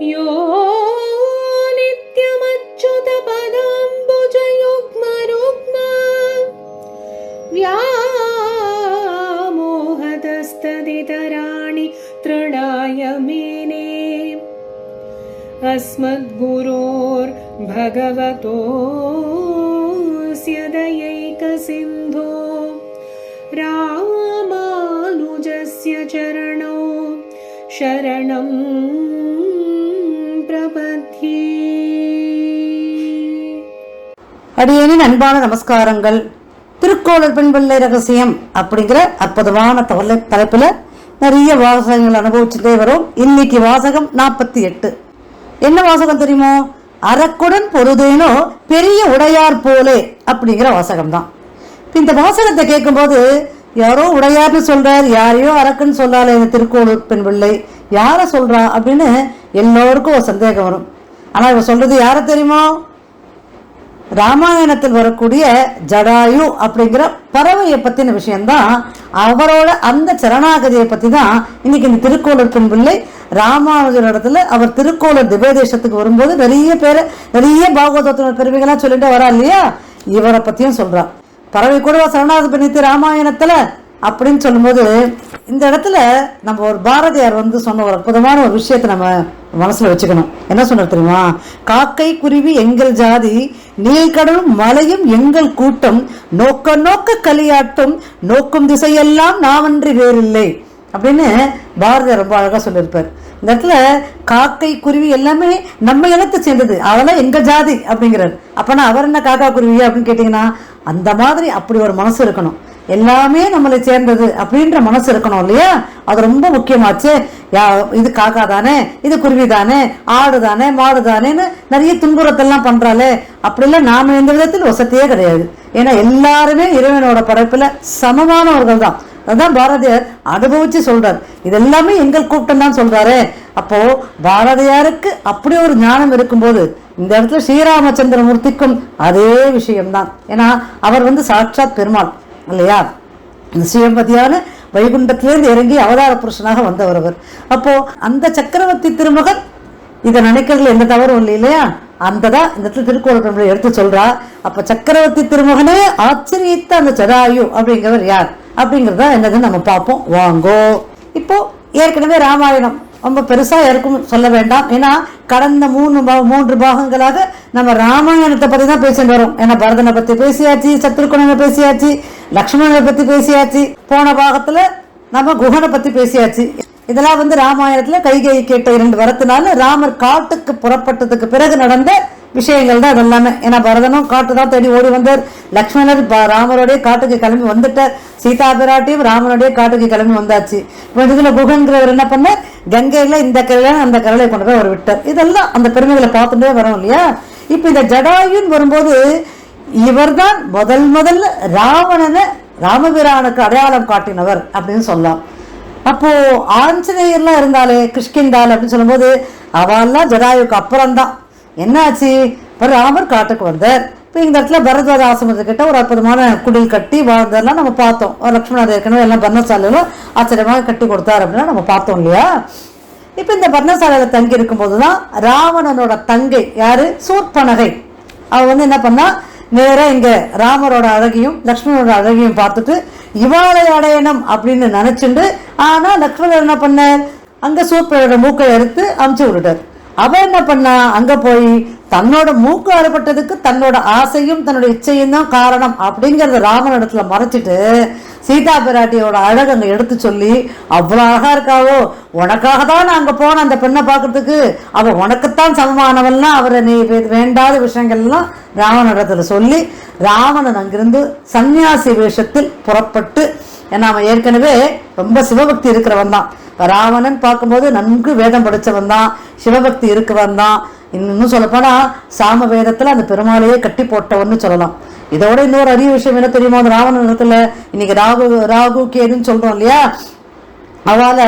यो नित्यमच्युतपदाम्बुजयुग्मरुग्म व्यामोहतस्तदितराणि तृणाय मेने अस्मद्गुरोर्भगवतोऽस्य दयैकसिन्धो रामानुजस्य चरणौ शरणं அடியேனின் அன்பான நமஸ்காரங்கள். திருக்கோளர் பெண்பிள்ளை ரகசியம் அப்படிங்கிற அற்புதமான தவலை தலைப்பில் நிறைய வாசகங்கள் அனுபவிச்சுட்டே வரும். இன்னைக்கு வாசகம் நாற்பத்தி எட்டு. என்ன வாசகம் தெரியுமோ? அரக்குடன் பொருதேனோ பெரிய உடையார் போலே அப்படிங்கிற வாசகம் தான் இந்த வாசகத்தை கேட்கும்போது யாரோ உடையார்னு சொல்றார் யாரையோ அரக்குன்னு சொல்லாலே இந்த திருக்கோளூர் பெண் பிள்ளை யாரை சொல்றா அப்படின்னு எல்லோருக்கும் ஒரு சந்தேகம் வரும். ஆனால் இவன் சொல்றது யாரை தெரியுமோ? ராமாயணத்தில் வரக்கூடிய ஜடாயு அப்படிங்கிற பறவையை பற்றின விஷயம்தான். அவரோட அந்த சரணாகதியை பற்றி தான் இன்னைக்கு இந்த திருக்கோளர் பிள்ளை ராமானுஜர் இடத்துல அவர் திருக்கோளர் திவ்யதேசத்துக்கு வரும்போது நிறைய பேர் நிறைய பாகவதத்தினர் பெருமைகள்லாம் சொல்லிட்டு வரா இல்லையா? இவரை பற்றியும் சொல்கிறான் பறவை கூட சரணாகதி பண்ணித்து ராமாயணத்தில் அப்படின்னு சொல்லும்போது இந்த இடத்துல நம்ம ஒரு பாரதியார் வந்து சொன்ன ஒரு அற்புதமான ஒரு விஷயத்தை நம்ம மனசில் வச்சுக்கணும். என்ன சொன்னார் தெரியுமா? காக்கை குருவி எங்கள் ஜாதி நீழ்கடலும் மலையும் எங்கள் கூட்டம் நோக்க நோக்க கலியாட்டும் நோக்கும் திசையெல்லாம் நாவன்றி வேறில்லை அப்படின்னு பாரதியார் ரொம்ப அழகாக சொல்லியிருப்பார். இந்த இடத்துல காக்கை குருவி எல்லாமே நம்ம இனத்தை சேர்ந்தது. அதெல்லாம் எங்கள் ஜாதி அப்படிங்கிறார். அப்போனா அவர் என்ன காக்கா குருவி அப்படின்னு கேட்டிங்கன்னா அந்த மாதிரி அப்படி ஒரு மனசு இருக்கணும். எல்லாமே நம்மளை சேர்ந்தது அப்படின்ற மனசு இருக்கணும் இல்லையா? அது ரொம்ப முக்கியமாச்சு. யா இது காக்கா தானே இது குருவி தானே ஆடு தானே மாடு தானேன்னு நிறைய துன்புறத்தெல்லாம் பண்றாளே. அப்படிலாம் நாம எந்த விதத்தில் வசதியே கிடையாது. ஏன்னா எல்லாருமே இறைவனோட படைப்புல சமமானவர்கள் தான். அதான் பாரதியார் அனுபவிச்சு சொல்றார். இதெல்லாமே எங்கள் கூட்டம் தான் சொல்றாரு. அப்போ பாரதியாருக்கு அப்படி ஒரு ஞானம் இருக்கும்போது இந்த இடத்துல ஸ்ரீராமச்சந்திரமூர்த்திக்கும் அதே விஷயம்தான். ஏன்னா அவர் வந்து சாட்சாத் பெருமாள். இல்லையா? இந்த ஸ்ரீபதியான வைகுண்டத்திலிருந்து இறங்கி அவதார புருஷனாக வந்தவர் அவர். அப்போ அந்த சக்கரவர்த்தி திருமகன் இதை நினைக்கிறதுல எந்த தவறும் இல்லை இல்லையா? அந்த தான் இந்த இடத்துல எடுத்து சொல்றா அப்ப சக்கரவர்த்தி திருமகனே ஆச்சரியத்த அந்த சதாயு அப்படிங்கிறவர் யார்? அப்படிங்கிறதா என்னதுன்னு நம்ம பார்ப்போம். வாங்கோ. இப்போ ஏற்கனவே ராமாயணம் ரொம்ப பெருசாக யாருக்கும் சொல்ல வேண்டாம். ஏன்னா கடந்த மூணு மூன்று பாகங்களாக நம்ம ராமாயணத்தை பற்றி தான் பேசிட்டு வரோம். ஏன்னா பரதனை பற்றி பேசியாச்சு சத்ருகுணனை பேசியாச்சு லக்ஷ்மணனை பற்றி பேசியாச்சு. போன பாகத்தில் நம்ம குகனை பற்றி பேசியாச்சு. இதெல்லாம் வந்து ராமாயணத்தில் கைகை கேட்ட இரண்டு வரத்தினால ராமர் காட்டுக்கு புறப்பட்டதுக்கு பிறகு நடந்த விஷயங்கள் தான் இதெல்லாமே. ஏன்னா பரதனும் காட்டு தான் தேடி ஓடி வந்தார். லக்ஷ்மணர் ப- காட்டுக்கு கிளம்பி வந்துட்டார். சீதா பிராட்டியும் ராமனுடைய காட்டுக்கு கிளம்பி வந்தாச்சு. இப்போ இதுல குகன்கிறவர் என்ன பண்ணார்? கங்கையில இந்த கரையில அந்த கரையில கொண்டு போய் அவர் விட்டார். இதெல்லாம் அந்த பெருமைகளை பார்த்துட்டே வரும் இல்லையா? இப்போ இந்த ஜடாயுன்னு வரும்போது இவர்தான் முதல் முதல்ல ராவணனை ராமபிரானுக்கு அடையாளம் காட்டினவர் அப்படின்னு சொல்லலாம். அப்போ ஆஞ்சநேயர்லாம் இருந்தாலே கிருஷ்கிந்தால் அப்படின்னு சொல்லும்போது அவெல்லாம் ஜடாயுக்கு அப்புறம்தான். என்னாச்சு? இப்போ ராமர் காட்டுக்கு வந்தார். இப்போ இந்த இடத்துல பரத்வாஜ ஆசிரமத்துக்கிட்ட ஒரு அற்புதமான குடில் கட்டி வாழ்ந்ததெல்லாம் நம்ம பார்த்தோம். லக்ஷ்மணர் ஏற்கனவே எல்லாம் பர்ணசாலையிலும் ஆச்சரியமாக கட்டி கொடுத்தார் அப்படின்னா நம்ம பார்த்தோம் இல்லையா? இப்போ இந்த பர்ணசாலையில் தங்கி இருக்கும்போது தான் ராவணனோட தங்கை யார்? சூர்பனகை. அவ வந்து என்ன பண்ணா நேராக இங்கே ராமரோட அழகையும் லக்ஷ்மணனோட அழகையும் பார்த்துட்டு இவாளை அடையணும் அப்படின்னு நினச்சிண்டு ஆனால் லக்ஷ்மணர் என்ன பண்ணார்? அங்கே சூர்பனோட மூக்கை எடுத்து அமுச்சு விட்டுட்டார். அவ என்ன பண்ணா? அங்க போய் தன்னோட மூக்கு அறுபட்டதுக்கு தன்னோட ஆசையும் தன்னோட இச்சையும் தான் காரணம் அப்படிங்கறத ராமன் இடத்துல மறைச்சிட்டு சீதா பிராட்டியோட அழகு அங்க எடுத்து சொல்லி அவ்வளோ அழகா இருக்காவோ உனக்காக தான் நான் அங்க போனேன் அந்த பெண்ணை பார்க்கறதுக்கு. அவ உனக்குத்தான் சமமானவள்னா அவரை நீ வேண்டாத விஷயங்கள்லாம் ராவணனிடத்துல சொல்லி ராவணன் அங்கிருந்து சந்நியாசி வேஷத்தில் புறப்பட்டு ஏன்னா அவன் ஏற்கனவே ரொம்ப சிவபக்தி இருக்கிறவன் தான். ராவணன் பார்க்கும்போது நன்கு வேதம் படித்தவன் தான் சிவபக்தி இருக்கவன் தான். இன்னும் சொல்லப்போனால் சாம வேதத்தில் அந்த பெருமாளையே கட்டி போட்டவன்னு சொல்லலாம். இதோட இன்னொரு அரிய விஷயம் என்ன தெரியுமா? அந்த ராவணன் இடத்துல இன்னைக்கு ராகு ராகு கேதுன்னு சொல்கிறோம் இல்லையா? அவளை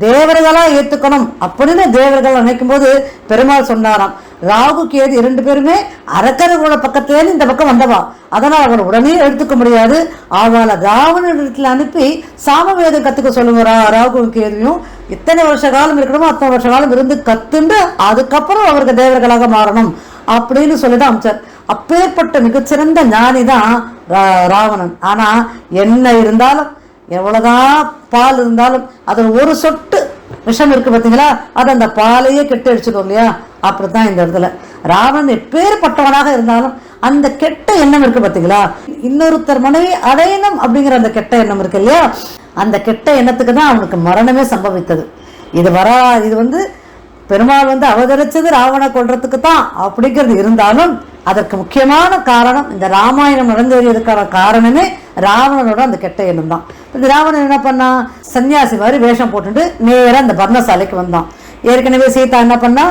தேவர்களா ஏத்துக்கணும் அப்படின்னு தேவர்கள் நினைக்கும் போது பெருமாள் சொன்னாராம். ராகு கேது இரண்டு பேருமே அரக்கர்களோட பக்கத்துலேருந்து இந்த பக்கம் வந்தவா. அதனால் அவர் உடனே எடுத்துக்க முடியாது. அவளை ராவணத்தில் அனுப்பி சாமவேதம் கத்துக்க சொல்லுங்க ரா- ராகு கேதுவையும். இத்தனை வருஷ காலம் இருக்கணுமோ அத்தனை வருஷ காலம் இருந்து கத்துண்டு அதுக்கப்புறம் அவருக்கு தேவர்களாக மாறணும் அப்படின்னு சொல்லிதான் அமைச்சார். அப்பேற்பட்ட மிகச்சிறந்த ஞானி தான் ரா- ராவணன். ஆனா என்ன இருந்தாலும் எவ்வளோதான் பால் இருந்தாலும் அதில் ஒரு சொட்டு விஷம் இருக்கு பார்த்தீங்களா? அது அந்த பாலையே கெட்டு அடிச்சிடும் இல்லையா? அப்படித்தான் இந்த இடத்துல. ராவணன் எப்பேற்பட்டவனாக இருந்தாலும் அந்த கெட்ட எண்ணம் இருக்கு பார்த்தீங்களா? இன்னொருத்தர் மனைவி அடையணும் அப்படிங்கிற அந்த கெட்ட எண்ணம் இருக்கு இல்லையா? அந்த கெட்ட எண்ணத்துக்கு தான் அவனுக்கு மரணமே சம்பவித்தது. இது வரா இது வந்து பெருமாள் வந்து அவதரிச்சது ராவண கொள்றதுக்கு தான் அப்படிங்கிறது இருந்தாலும் அதற்கு முக்கியமான காரணம் இந்த ராமாயணம் நடந்தேறியதுக்கான காரணமே ராவணனோட அந்த கெட்ட எண்ணம் தான் ராவணன் என்ன பண்ணான் சன்னியாசி மாதிரி வேஷம் போட்டுட்டு நேராக அந்த பர்ணசாலைக்கு வந்தான். ஏற்கனவே சீதா என்ன பண்ணா?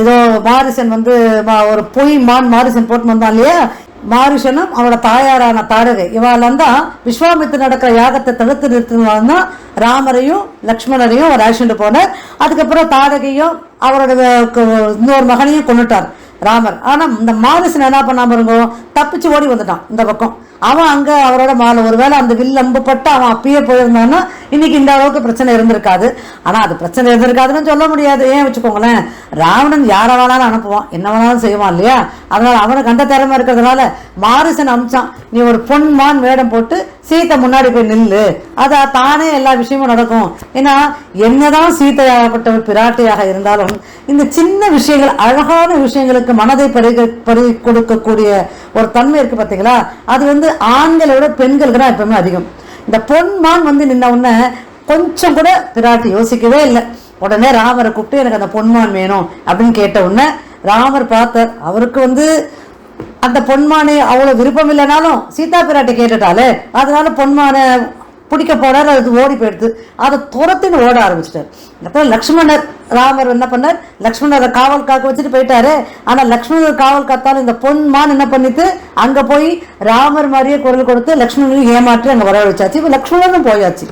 ஏதோ மாரிசன் வந்து ஒரு பொய் மான் மாரிசன் போட்டு வந்தான் இல்லையா? மாரிசனும் அவனோட தாயாரான தாரகை. இவாளெல்லாம் தான் விஸ்வாமித்து நடக்கிற யாகத்தை தடுத்து நிறுத்தினான் தான் ராமரையும் லக்ஷ்மணரையும் அவர் அழைச்சிட்டு போனார். அதுக்கப்புறம் தாரகையும் அவரோட இன்னொரு மகனையும் கொண்டுட்டார் ராமர். ஆனால் இந்த மாதசன் என்ன பண்ணாம இருங்கோ தப்பிச்சு ஓடி வந்துட்டான் இந்த பக்கம். அவன் அங்கே அவரோட மாலை. ஒருவேளை அந்த வில் அம்புப்பட்டு அவன் அப்பயே போயிருந்தான்னா இன்னைக்கு இந்த அளவுக்கு பிரச்சனை இருந்திருக்காது. ஆனால் அது பிரச்சனை இருந்திருக்காதுன்னு சொல்ல முடியாது. ஏன் வச்சுக்கோங்களேன்? ராவணன் யாரை வேணாலும் அனுப்புவான். என்ன வேணாலும் செய்வான் இல்லையா? அதனால் அவனுக்கு அந்த திறமை இருக்கிறதுனால மாரிசன் அமிச்சான் நீ ஒரு பொன் மான் வேடம் போட்டு சீத்தை முன்னாடி போய் நில்லு. அதை தானே எல்லா விஷயமும் நடக்கும். ஏன்னா என்னதான் சீத்தையாகப்பட்ட பிராட்டியாக இருந்தாலும் இந்த சின்ன விஷயங்கள் அழகான விஷயங்களுக்கு மனதை பறி பறி கொடுக்கக்கூடிய ஒரு தன்மை இருக்கு பார்த்தீங்களா? அது வந்து ஆண்களை விட பெண்களுக்கு தான் எப்பவுமே அதிகம். இந்த பொன்மான் வந்து நின்ன உடனே கொஞ்சம் கூட பிராட்டி யோசிக்கவே இல்லை. உடனே ராமரை கூப்பிட்டு எனக்கு அந்த பொன்மான் வேணும் அப்படின்னு கேட்ட உடனே ராமர் பார்த்தார். அவருக்கு வந்து அந்த பொன்மானே அவ்வளவு விருப்பம் இல்லைனாலும் சீதா பிராட்டி கேட்டுட்டாலே அதனால பொன்மானை பிடிக்க போனார் அது ஓடி போயிடுது. அதை துரத்தின்னு ஓட ஆரம்பிச்சிட்டார். அப்புறம் லக்ஷ்மணர் ராமர் என்ன பண்ணார்? லக்ஷ்மணரை காவல் காக்க வச்சுட்டு போயிட்டாரு. ஆனால் லக்ஷ்மணர் காவல் காத்தாலும் இந்த பொன்மான் என்ன பண்ணிட்டு அங்கே போய் ராமர் மாதிரியே குரல் கொடுத்து லக்ஷ்மணனையும் ஏமாற்றி அங்கே வரவழைச்சாச்சு இப்போ லக்ஷ்மணனும் போயாச்சு.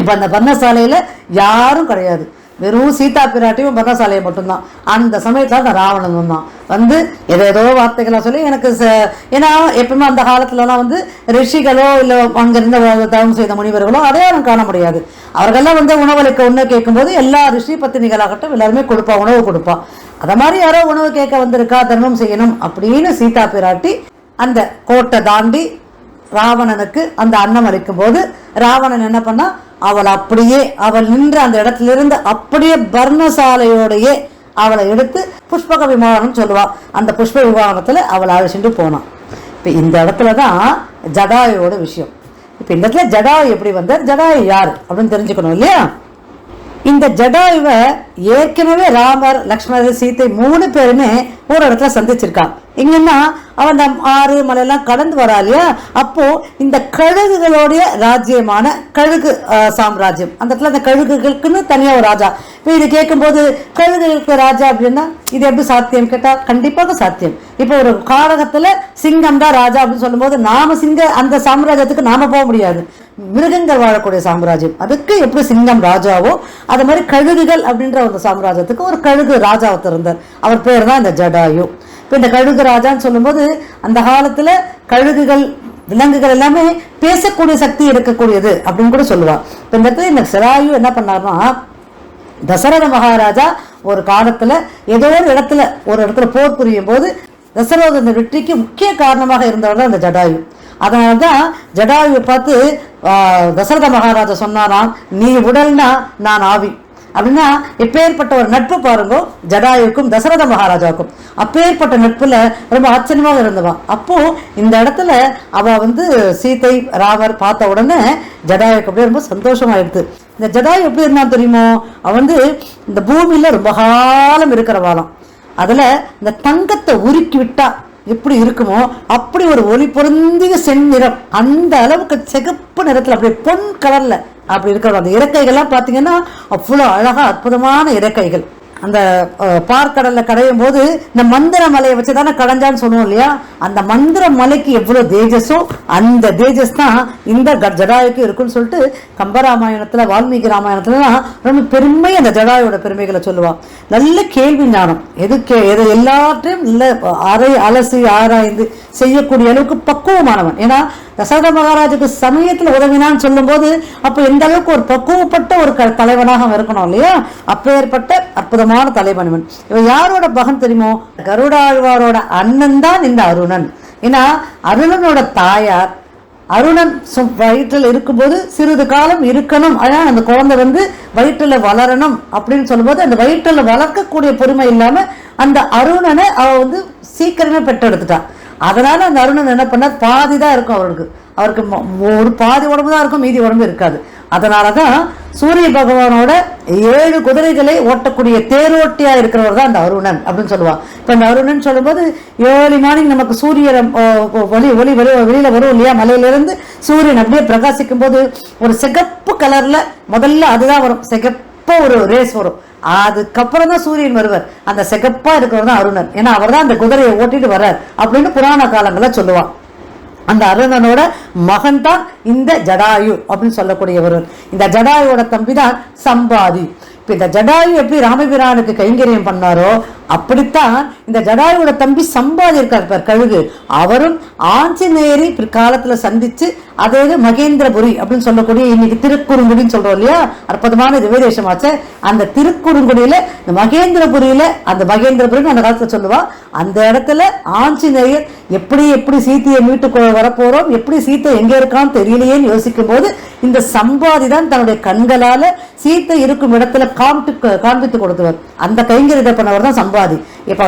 இப்போ அந்த பர்ணசாலையில் யாரும் கிடையாது. வெறும் சீதா பிராட்டியும் பர்ணசாலையை மட்டும்தான். அந்த சமயத்தில் அந்த ராவணன் வந்தான் வந்து ஏதோ ஏதோ வார்த்தைகளாக சொல்லி எனக்கு ச- ஏன்னா எப்பவுமே அந்த காலத்துலலாம் வந்து ரிஷிகளோ இல்லை அங்கிருந்த தவம் செய்த முனிவர்களோ அடையாளம் காண முடியாது. அவர்கள்லாம் வந்து உணவளிக்க உணவு கேட்கும்போது எல்லா ரிஷி பத்தினிகளாகட்டும் எல்லாருமே கொடுப்பா உணவு கொடுப்பா. அதை மாதிரி யாரோ உணவு கேட்க வந்திருக்கா தர்மம் செய்யணும் அப்படின்னு சீதா பிராட்டி அந்த கோட்டை தாண்டி ராவணனுக்கு அந்த அன்னம் அளிக்கும் போது ராவணன் என்ன பண்ணா அவள் அப்படியே அவள் நின்ற அந்த இடத்துல இருந்து அப்படியே பர்ணசாலையோடையே அவளை எடுத்து புஷ்பக விமானம் சொல்லுவாள் அந்த புஷ்ப விமானத்துல அவளை அழைச்சிட்டு போனான் இப்போ இந்த இடத்துல தான் ஜடாயோட விஷயம். இப்போ இந்த இடத்துல ஜடாய் எப்படி வந்தார்? ஜடாய் யார்? அப்படின்னு தெரிஞ்சுக்கணும் இல்லையா? இந்த ஜடாயுவை ஏற்கனவே ராமர் லக்ஷ்மணர் சீத்தை மூணு பேருமே ஒரு இடத்துல சந்திச்சிருக்கான். இங்கன்னா அவன் அந்த ஆறு மலையெல்லாம் கடந்து வரா இல்லையா? அப்போ இந்த கழுகுகளுடைய ராஜ்யமான கழுகு சாம்ராஜ்யம். அந்த இடத்துல அந்த கழுகுகளுக்குன்னு தனியா ஒரு ராஜா. இப்போ இது கேட்கும்போது கழுகுகளுக்கு ராஜா அப்படின்னா இது எப்படி சாத்தியம் கேட்டா கண்டிப்பாக சாத்தியம். இப்போ ஒரு காலகத்தில் சிங்கம் தான் ராஜா அப்படின்னு சொல்லும்போது நாம சிங்க அந்த சாம்ராஜ்யத்துக்கு நாம போக முடியாது. மிருகங்கள் வாழக்கூடிய சாம்ராஜ்யம். அதுக்கு எப்படி சிங்கம் ராஜாவோ அது மாதிரி கழுகுகள் அப்படின்ற ஒரு சாம்ராஜ்யத்துக்கு ஒரு கழுகு ராஜா ஒருத்தர் இருந்தார். அவர் பேர் தான் இந்த ஜடாயு. இப்போ இந்த கழுகு ராஜான்னு சொல்லும்போது அந்த காலத்தில் கழுகுகள் விலங்குகள் எல்லாமே பேசக்கூடிய சக்தி இருக்கக்கூடியது அப்படின்னு கூட சொல்லுவாள் இப்போ இந்த இடத்துல இந்த சிராயு என்ன பண்ணாருன்னா தசரத மகாராஜா ஒரு காலத்துல ஏதோ ஒரு இடத்துல ஒரு இடத்துல போர் புரியும் போது தசரத வெற்றிக்கு முக்கிய காரணமாக இருந்தவர் தான் அந்த ஜடாயு. அதனால தான் ஜடாயுவை பார்த்து தசரத மகாராஜா சொன்னாராம் நீ உடல்னா நான் ஆவி. அப்படின்னா எப்பேற்பட்ட ஒரு நட்பு பாருங்க ஜடாயுக்கும் தசரத மகாராஜாவுக்கும். அப்பேற்பட்ட நட்புல ரொம்ப ஆச்சரியமாக இருந்தவா. அப்போ இந்த இடத்துல அவ வந்து சீதை ராமர் பார்த்த உடனே ஜடாயுக்கு அப்படியே ரொம்ப சந்தோஷமாயிடுது. இந்த ஜடாயு எப்படி இருந்தான் தெரியுமோ அவன் வந்து இந்த பூமியில ரொம்ப காலம் இருக்கிறவாளம் அதுல இந்த தங்கத்தை உருக்கி விட்டா. எப்படி இருக்குமோ அப்படி ஒரு ஒளி பொருந்திய செந்நிறம். அந்த அளவுக்கு சிகப்பு நிறத்தில் அப்படியே பொன் கலர்ல அப்படி இருக்கிற அந்த இறக்கைகள்லாம் பார்த்தீங்கன்னா அவ்வளோ அழகா அற்புதமான இறக்கைகள். அந்த பார்க்கடலில் கடையும் போது இந்த மந்திர மலையை வச்சு தானே கடைஞ்சான்னு சொல்லுவோம் இல்லையா? அந்த மந்திர மலைக்கு எவ்வளோ தேஜஸோ அந்த தேஜஸ் தான் இந்த ஜடாயுக்கு இருக்குன்னு சொல்லிட்டு கம்பராமாயணத்தில் வால்மீகி ராமாயணத்துலலாம் ரொம்ப பெருமை அந்த ஜடாயோட பெருமைகளை சொல்லுவான் நல்ல கேள்வி ஞானம். எது கே எது எல்லாத்தையும் நல்ல அரை அலசி ஆராய்ந்து செய்யக்கூடிய அளவுக்கு பக்குவமானவன். ஏன்னா தசரத மகாராஜுக்கு சமயத்தில் உதவினான்னு சொல்லும்போது அப்ப எந்த அளவுக்கு ஒரு பக்குவப்பட்ட ஒரு க- தலைவனாக அவன் இருக்கணும் இல்லையா? அப்பேற்பட்ட அற்புதமான தலைவன் இவன். யாரோட பகன் தெரியுமோ? கருடாழ்வாரோட அண்ணன் தான் இந்த அருணன். ஏன்னா அருணனோட தாயார் அருணன் சு- வயிற்றில் இருக்கும்போது சிறிது காலம் இருக்கணும். அதனால் அந்த குழந்தை வந்து வயிற்றில் வளரணும் அப்படின்னு சொல்லும்போது அந்த வயிற்றில் வளர்க்கக்கூடிய பொறுமை இல்லாமல் அந்த அருணனை அவ வந்து சீக்கிரமே பெற்றெடுத்துட்டான் அதனால் அந்த அருணன் என்ன பண்ணார்? பாதி தான் இருக்கும் அவருக்கு. அவருக்கு மொ- ஒரு பாதி உடம்பு தான் இருக்கும் மீதி உடம்பு இருக்காது. அதனால தான் சூரிய பகவானோட ஏழு குதிரைகளை ஓட்டக்கூடிய தேரோட்டியாக இருக்கிறவர் தான் அந்த அருணன் அப்படின்னு சொல்லுவான். இப்போ அந்த அருணன் சொல்லும்போது ஏழு மார்னிங் நமக்கு சூரியன் ஒளி ஒளி வெளி வெளியில் வரும் இல்லையா? மலையிலேருந்து சூரியன் அப்படியே பிரகாசிக்கும் போது ஒரு சிகப்பு கலரில் முதல்ல அதுதான் வரும். சிகப்பு ஒரு ரேஸ் வரும்? அதுக்கப்புறம் தான் சூரியன் வருவார். அந்த சிகப்பா இருக்கிறவர் தான் அருணன். ஏன்னா அவர் தான் அந்த குதிரையை ஓட்டிட்டு வர்றார் அப்படின்னு புராண காலங்களில் சொல்லுவான். அந்த அருணனோட மகன் தான் இந்த ஜடாயு அப்படின்னு சொல்லக்கூடியவர் இந்த ஜடாயுவோட தம்பி தான் சம்பாதி. இப்போ இந்த ஜடாயு எப்படி ராமபிரானுக்கு கைங்கரியம் பண்ணாரோ அப்படித்தான் இந்த ஜடாயுவோட தம்பி சம்பாதி இருக்கார் பார் கழுகு. அவரும் ஆஞ்சநேயரை பிற்காலத்துல சந்திச்சு அதாவது மகேந்திரபுரி அப்படின்னு சொல்லக்கூடிய இன்னைக்கு திருக்குறுங்குடின்னு சொல்றோம் இல்லையா? அற்புதமான திவ்யதேசமாச்சே அந்த திருக்குறுங்குடியில இந்த மகேந்திரபுரியில அந்த மகேந்திரபுரின்னு அந்த காலத்துல சொல்லுவா அந்த இடத்துல ஆஞ்சநேயர் எப்படி எப்படி சீத்தையை மீட்டு வரப்போறோம் எப்படி சீத்தை எங்க இருக்கான்னு தெரியலையேன்னு யோசிக்கும் போது இந்த சம்பாதி தான் தன்னுடைய கண்களால சீத்தை இருக்கும் இடத்துல காமிட்டு காண்பித்து கொடுத்தவர். அந்த கைங்கரிதை பண்ணவர் தான் சம்பாதி உபாதி இப்போ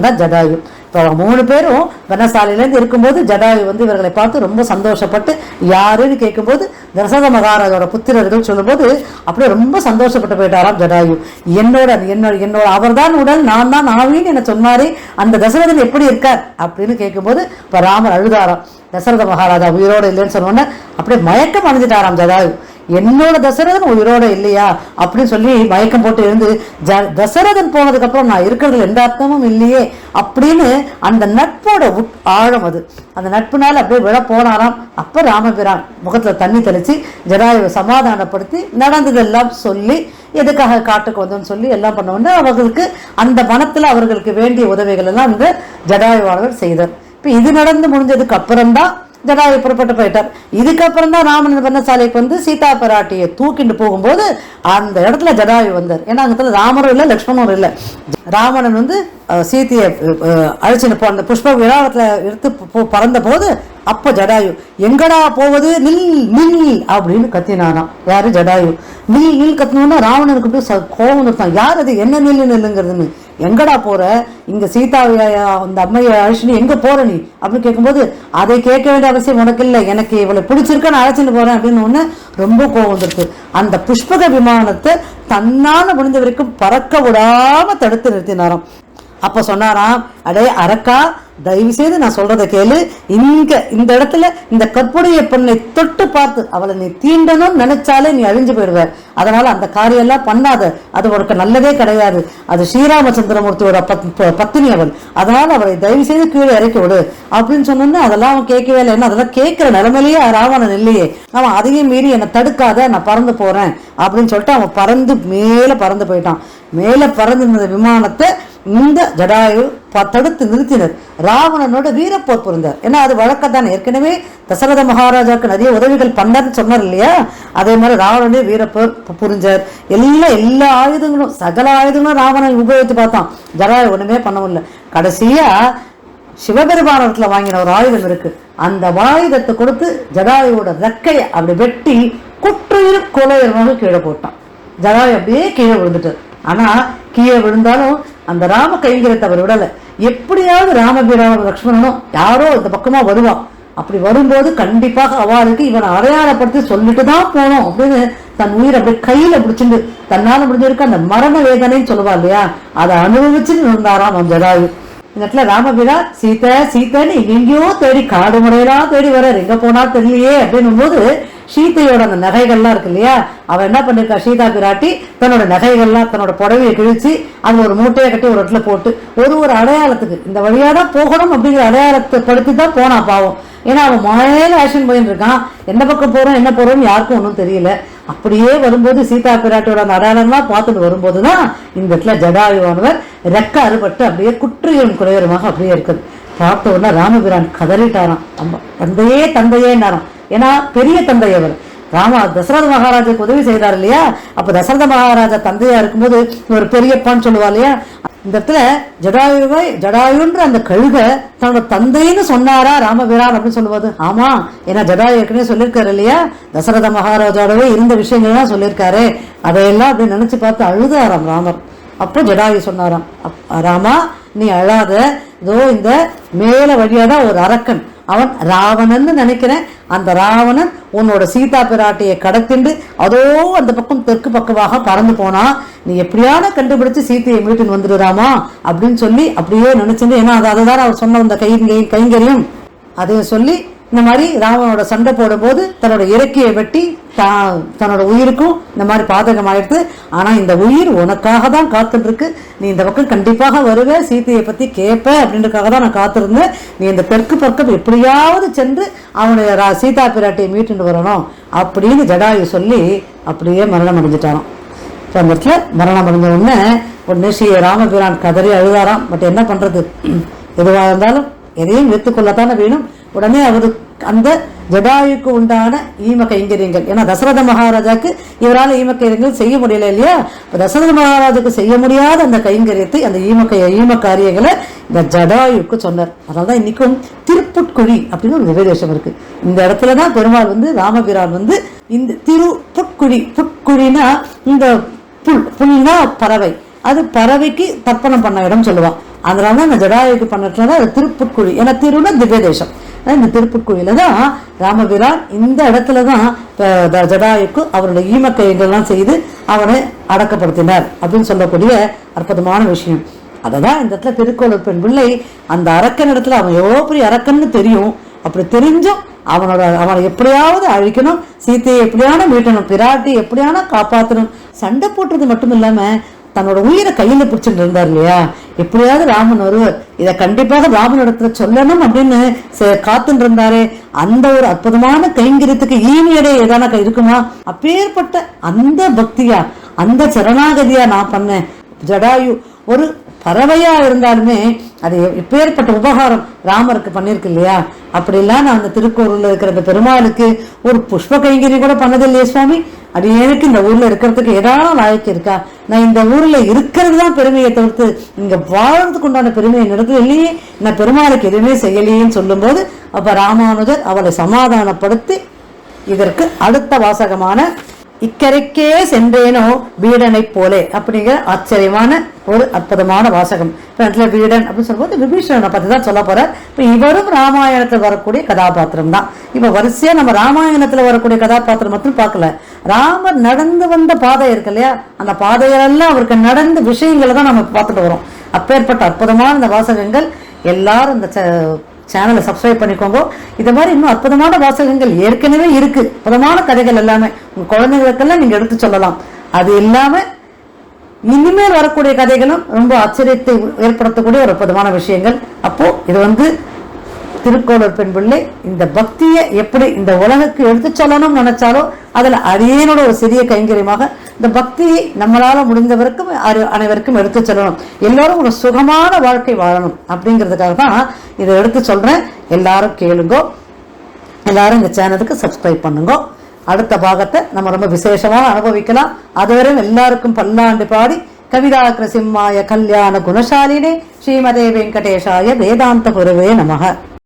தான் ஜடாயு இப்போ மூணு பேரும் வனசாலையிலேருந்து இருக்கும்போது ஜடாயு வந்து இவர்களை பார்த்து ரொம்ப சந்தோஷப்பட்டு யாருன்னு கேட்கும்போது தசரத மகாராஜோட புத்திரர்கள் சொல்லும்போது அப்படியே ரொம்ப சந்தோஷப்பட்டு போயிட்டாராம் ஜடாயு என்னோட என்னோட என்னோட அவர்தான் உடல் நான் தான் ஆவின்னு என்ன சொன்னாரே அந்த தசரதன் எப்படி இருக்கார்? அப்படின்னு கேட்கும்போது இப்போ ராமர் அழுதாராம். தசரத மகாராஜா உயிரோடு இல்லைன்னு சொன்னோன்னே அப்படியே மயக்கம் அணிஞ்சிட்டாராம் ஜடாயு என்னோட தசரதன் உயிரோட இல்லையா? அப்படின்னு சொல்லி மயக்கம் போட்டு இருந்து ஜ- தசரதன் போனதுக்கப்புறம் நான் இருக்கிறதுல எந்த அர்த்தமும் இல்லையே அப்படின்னு அந்த நட்போட உட் ஆழம் அது. அந்த நட்புனால அப்படியே விழ போனாராம். அப்போ ராமபிரான் முகத்துல தண்ணி தெளிச்சு ஜடாயுவை சமாதானப்படுத்தி நடந்ததெல்லாம் சொல்லி எதுக்காக காட்டுக்கு வந்தோம்னு சொல்லி எல்லாம் பண்ண அவர்களுக்கு அந்த மனத்துல அவர்களுக்கு வேண்டிய உதவிகள் எல்லாம் இந்த ஜடாயுவாளர் செய்தார். இப்போ இது நடந்து முடிஞ்சதுக்கு அப்புறம்தான் ஜடாயு புறப்பட்டு போயிட்டார். இதுக்கப்புறம் தான் ராமன் வண்ணசாலைக்கு வந்து சீதா பிராட்டியை தூக்கிட்டு போகும்போது அந்த இடத்துல ஜடாயு வந்தார். ஏன்னா அந்த இடத்துல ராமரும் இல்லை லக்ஷ்மணரும் இல்லை. ராவணன் வந்து சீத்தையை அழைச்சின்னு போ அந்த புஷ்ப விழாவத்தில் எடுத்து பறந்த போது அப்போ ஜடாயு எங்கடா போவது? நில் நில் அப்படின்னு கத்தினாராம் யாரு? ஜடாயு. நில் நில் கத்தினோன்னா ராவணனுக்கு அப்படியே ச- கோபம் நிறுத்தான் யார் அது? என்ன நில்லு நில்லுங்கிறதுன்னு. எங்கடா போற? இங்க சீதாவை அந்த அம்மையை அழைச்சிட்டு எங்க போற நீ? அப்படின்னு கேட்கும்போது அதை கேட்க வேண்டிய அவசியம் உனக்கு இல்லை. எனக்கு இவளை பிடிச்சிருக்க நான் அழைச்சிட்டு போறேன் அப்படின்னு ஒண்ணு ரொம்ப கோவம் வந்துருக்கு. அந்த புஷ்பக விமானத்தை தன்னால முடிந்த வரைக்கும் பறக்க விடாம தடுத்து நிறுத்தினாராம். அப்ப சொன்னாராம் அடே அரக்கா தயவு செய்து நான் சொல்றத கேளு. இங்க இந்த இடத்துல இந்த கற்புடைய பெண்ணை தொட்டு பார்த்து அவளை நீ தீண்டணும்னு நினைச்சாலே நீ அழிஞ்சு போயிடுவ. அதனால அந்த காரியம் எல்லாம் பண்ணாத. அது உனக்கு நல்லதே கிடையாது. அது ஸ்ரீராமச்சந்திரமூர்த்தியோட பத் பத்தினி அவள். அதனால அவளை தயவு செய்து கீழே இறக்கி விடு. அப்படின்னு சொன்னோன்னே அதெல்லாம் அவன் கேட்கவே இல்லை. என்ன அதெல்லாம் கேட்கிற நிலைமையிலேயே ராவணன் இல்லையே. அவன் அதையும் மீறி என்னை தடுக்காத நான் பறந்து போறேன். அப்படின்னு சொல்லிட்டு அவன் பறந்து மேலே பறந்து போயிட்டான். மேலே பறந்து இருந்த விமானத்தை இந்த ஜடாயு தடுத்து நிறுத்தினர். ராவணனோட வீரப்போர் புரிந்தார். ஏன்னா அது வழக்கத்தானே ஏற்கனவே தசரத மகாராஜாவுக்கு நிறைய உதவிகள் பண்ணார்னு சொன்னார் இல்லையா? அதே மாதிரி ராவணனே வீரப்போர் புரிஞ்சார். எல்லா எல்லா ஆயுதங்களும் சகல ஆயுதங்களும் ராவணன் உபயோகித்து பார்த்தான். ஜடாயு ஒண்ணுமே பண்ண முடியல. கடைசியா சிவபெருமானத்தில் வாங்கின ஒரு ஆயுதம் இருக்கு. அந்த ஆயுதத்தை கொடுத்து ஜடாயுவோட ரெக்கையை அப்படி வெட்டி குற்றுயிர் கொலையமாக கீழே போட்டான். ஜடாயு அப்படியே கீழே விழுந்துட்டார். ஆனா கீழே விழுந்தாலும் அந்த ராம கைங்கிறத அவர் விடலை. எப்படியாவது ராமபீராவும் லக்ஷ்மணனும் யாரோ இந்த பக்கமா வருவான். அப்படி வரும்போது கண்டிப்பாக அவளுக்கு இவனை அடையாளப்படுத்தி சொல்லிட்டு தான் போனோம் அப்படின்னு தன் உயிர் அப்படியே கையில பிடிச்சிட்டு தன்னால முடிஞ்சிருக்க அந்த மரண வேதனைன்னு சொல்லுவா இல்லையா? அதை அனுபவிச்சுன்னு இருந்தாராம் அவன் ஜடாயு. இந்த இடத்துல ராமபிரா சீத்தை சீதைன்னு எங்கெங்கயோ தேடி காடு முறையெல்லாம் தேடி வர்றார் எங்க போனா தெரியலையே அப்படின்னும் போது சீத்தையோட அந்த நகைகள்லாம் இருக்கு இல்லையா? அவன் என்ன பண்ணிருக்கா? சீதா பிராட்டி தன்னோட நகைகள்லாம் தன்னோட புடவையை கிழிச்சு அது ஒரு மூட்டையை கட்டி ஒரு இடத்துல போட்டு ஒரு ஒரு அடையாளத்துக்கு இந்த வழியா தான் போகணும் அப்படிங்கிற அடையாளத்தை படுத்தி தான் போனா பாவம். ஏன்னா அவன் மேல ஆக்ஷன் போயின்னு இருக்கான். எந்த பக்கம் போறோம் என்ன போறோம்னு யாருக்கும் ஒன்றும் தெரியல. அப்படியே வரும்போது சீதா பிராட்டியோட அந்த அடையாளம்லாம் பார்த்துட்டு வரும்போது தான் இந்த இடத்துல ஜடாயுவானவர் ரெக்க அறுபட்டு அப்படியே குற்றியும் குறையருமாக அப்படியே இருக்குது. பார்த்த உடனே ராமபிரான் கதறிட்டாராம். அம்மா தந்தையே தந்தையேன்னாராம். ஏன்னா பெரிய தந்தை அவர். ராம தசரத மகாராஜாக்கு உதவி செய்தார் இல்லையா? அப்ப தசரத மகாராஜா தந்தையா இருக்கும்போது ஒரு பெரியப்பான்னு சொல்லுவா இல்லையா? இந்த இடத்துல ஜடாயுவை ஜடாயுன்ற அந்த கழுக தன்னோட தந்தைன்னு சொன்னாரா ராமபிரான் அப்படின்னு சொல்லுவது? ஆமா. ஏன்னா ஜடாயு ஏற்கனவே சொல்லியிருக்காரு இல்லையா? தசரத மகாராஜாவோடவே இருந்த விஷயங்கள்லாம் சொல்லியிருக்காரு அதையெல்லாம் அப்படி நினைச்சு பார்த்து அழுதாராம் ராமர். அப்போ ஜடாயு சொன்னாராம் அப்- ராமா நீ அழாத. இதோ இந்த மேல வழியாதான் ஒரு அரக்கன். அவன் ராவணன்னு நினைக்கிறேன். அந்த ராவணன் உன்னோட சீதா பிராட்டியை கடத்திண்டு அதோ அந்த பக்கம் தெற்கு பக்கமாக பறந்து போனா நீ எப்படியான கண்டுபிடிச்சு சீத்தையை மீட்டுன்னு வந்துடுறாமா அப்படின்னு சொல்லி அப்படியே நினைச்சிருந்து ஏன்னா அது அதுதான் அவர் சொன்ன அந்த கை கைங்கரியம். அதையும் சொல்லி இந்த மாதிரி ராவனோட சண்டை போடும்போது தன்னோட இறக்கையை வெட்டி தான் தன்னோட உயிருக்கும் இந்த மாதிரி பாதகம் ஆயிடுது ஆனால் இந்த உயிர் உனக்காக தான் காத்துட்ருக்கு. நீ இந்த பக்கம் கண்டிப்பாக வருவ. சீதையை பற்றி கேட்ப அப்படின்றக்காக தான் நான் காத்திருந்தேன். நீ இந்த தெற்கு பக்கம் எப்படியாவது சென்று அவனுடைய ரா- சீதா பிராட்டியை மீட்டுட்டு வரணும். அப்படின்னு ஜடாயு சொல்லி அப்படியே மரணம் அடைஞ்சிட்டாராம். ஸோ அந்த இடத்துல மரணம் அடைஞ்ச உடனே உடனே ஸ்ரீ ராமபிரான் கதறி அழுதாராம். பட் என்ன பண்ணுறது எதுவாக இருந்தாலும் எதையும் வைத்துக்கொள்ளத்தானே வேணும். உடனே அவரு அந்த ஜடாயுக்கு உண்டான ஈம கைங்கரியங்கள் ஏன்னா தசரத மகாராஜாக்கு இவரால் ஈம கைங்கரியங்கள் செய்ய முடியல இல்லையா? இப்போ தசரத மகாராஜாக்கு செய்ய முடியாத அந்த கைங்கரியத்தை அந்த ஈம கை ஈம காரியங்களை இந்த ஜடாயுக்கு சொன்னார். அதனால தான் இன்னைக்கும் திருப்புட்குழி அப்படின்னு ஒரு நிவேதேசம் இருக்கு. இந்த இடத்துல தான் பெருமாள் வந்து ராமபிரான் வந்து இந்த திரு புட்குழி புட்குழினா இந்த புல் புல்னா பறவை. அது பறவைக்கு தர்ப்பணம் பண்ண இடம் சொல்லுவான். அதனால தான் இந்த ஜடாயுக்கு பண்ணட்டுனா அது திருப்புட்குழி. ஏன்னா திருனா திவ்யதேசம். இந்த திருப்பூர் தான் ராமபிரான் இந்த இடத்துல தான் ஜடாயுக்கு அவருடைய ஈமக்கையெல்லாம் செய்து அவனை அடக்கப்படுத்தினார் அப்படின்னு சொல்லக்கூடிய அற்புதமான விஷயம். அதை தான் இந்த இடத்துல திருக்கோளூர் பெண் பிள்ளை அந்த அரக்கன் இடத்துல அவன் எவ்வளோ பெரிய அரக்கன்னு தெரியும். அப்படி தெரிஞ்சும் அவனோட அவனை எப்படியாவது அழிக்கணும் சீத்தையை எப்படியான மீட்டணும் பிராட்டி எப்படியான காப்பாற்றணும் சண்டை போட்டுறது மட்டும் இல்லாம தன்னோட உயிரை கையில பிடிச்சிட்டு இருந்தார் இல்லையா? எப்படியாவது ராமன் வருவர் இதை கண்டிப்பாக ராமன் இடத்துல சொல்லணும் அப்படின்னு காத்துட்டு இருந்தாரு. அந்த ஒரு அற்புதமான கைங்கரியத்துக்கு ஈனியடை ஏதான இருக்குமா? அப்பேற்பட்ட அந்த பக்தியா அந்த சரணாகதியா நான் பண்ணேன். ஜடாயு ஒரு பறவையா இருந்தாலுமே அது எப்பேற்பட்ட உபகாரம் ராமருக்கு பண்ணியிருக்கு இல்லையா? அப்படிலாம் நான் அந்த திருக்கோரூர்ல இருக்கிற அந்த பெருமாளுக்கு ஒரு புஷ்ப கைங்கரி கூட பண்ணது இல்லையே சுவாமி. அது எனக்கு இந்த ஊர்ல இருக்கிறதுக்கு ஏராளம் வாழ்க்கை இருக்கா? நான் இந்த ஊர்ல இருக்கிறது தான் பெருமையை தவிர்த்து இங்க வாழ்றதுக்கு உண்டான பெருமையை நடத்தது இல்லையே நான் பெருமாளுக்கு எதுவுமே செய்யலையேன்னு சொல்லும்போது அப்ப ராமானுஜர் அவளை சமாதானப்படுத்தி இதற்கு அடுத்த வாசகமான இக்கரைக்கே சென்றேனோ வீடனைப் போலே அப்படிங்கிற ஆச்சரியமான ஒரு அற்புதமான வாசகம். இப்ப இடத்துல வீடன் அப்படின்னு சொல்லும்போது விபீஷணனை பத்தி தான் சொல்ல போற இப்ப இவரும் ராமாயணத்துல வரக்கூடிய கதாபாத்திரம் தான். இப்ப வரிசையா நம்ம ராமாயணத்துல வரக்கூடிய கதாபாத்திரம் மட்டும் பார்க்கல. ராமர் நடந்து வந்த பாதை இருக்கு இல்லையா? அந்த பாதையெல்லாம் அவருக்கு நடந்த விஷயங்களை தான் நம்ம பார்த்துட்டு வரோம். அப்பேற்பட்ட அற்புதமான இந்த வாசகங்கள் எல்லாரும் இந்த ச- சேனலை சப்ஸ்கிரைப் பண்ணிக்கோங்க. இது மாதிரி இன்னும் அற்புதமான வாசகங்கள் ஏற்கனவே இருக்கு. அற்புதமான கதைகள் எல்லாமே உங்க குழந்தைகளுக்கெல்லாம் நீங்க எடுத்து சொல்லலாம். அது இல்லாம இனிமேல் வரக்கூடிய கதைகளும் ரொம்ப ஆச்சரியத்தை ஏற்படுத்தக்கூடிய ஒரு அற்புதமான விஷயங்கள். அப்போ இது வந்து திருக்கோளூர் பெண் பிள்ளை இந்த பக்தியை எப்படி இந்த உலகுக்கு எடுத்து சொல்லணும்னு நினைச்சாலோ அதில் அரியனோட ஒரு சிறிய கைங்கரியமாக இந்த பக்தியை நம்மளால் முடிந்தவருக்கும் அரு- அனைவருக்கும் எடுத்து சொல்லணும். எல்லாரும் ஒரு சுகமான வாழ்க்கை வாழணும் அப்படிங்கிறதுக்காக தான் இதை எடுத்து சொல்கிறேன் எல்லாரும் கேளுங்கோ. எல்லாரும் இந்த சேனலுக்கு சப்ஸ்கிரைப் பண்ணுங்க. அடுத்த பாகத்தை நம்ம ரொம்ப விசேஷமாக அனுபவிக்கலாம். அதுவரையும் எல்லாருக்கும் பல்லாண்டு பாடி கவிதாக்கிர சிம்மாய கல்யாண குணசாலினே ஸ்ரீமதே வெங்கடேஷாய வேதாந்த குருவே நமக.